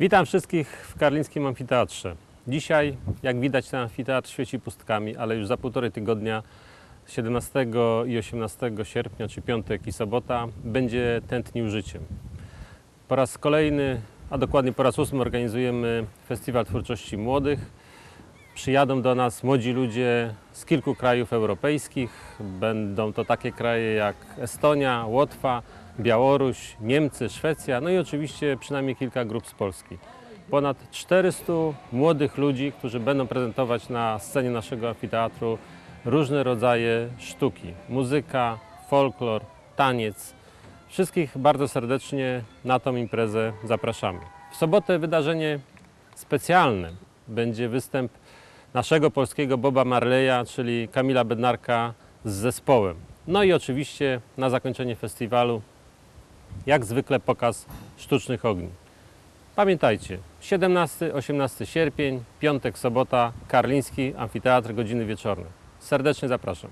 Witam wszystkich w Karlińskim Amfiteatrze. Dzisiaj, jak widać, ten amfiteatr świeci pustkami, ale już za półtorej tygodnia, 17 i 18 sierpnia, czy piątek i sobota, będzie tętnił życiem. Po raz kolejny, a dokładnie po raz ósmy organizujemy Festiwal Twórczości Młodych. Przyjadą do nas młodzi ludzie z kilku krajów europejskich. Będą to takie kraje jak Estonia, Łotwa, Białoruś, Niemcy, Szwecja, no i oczywiście przynajmniej kilka grup z Polski. Ponad 400 młodych ludzi, którzy będą prezentować na scenie naszego amfiteatru różne rodzaje sztuki. Muzyka, folklor, taniec. Wszystkich bardzo serdecznie na tą imprezę zapraszamy. W sobotę wydarzenie specjalne. Będzie występ naszego polskiego Boba Marleya, czyli Kamila Bednarka z zespołem. No i oczywiście na zakończenie festiwalu, jak zwykle, pokaz sztucznych ogni. Pamiętajcie, 17-18 sierpień, piątek, sobota, Karliński Amfiteatr, godziny wieczorne. Serdecznie zapraszam.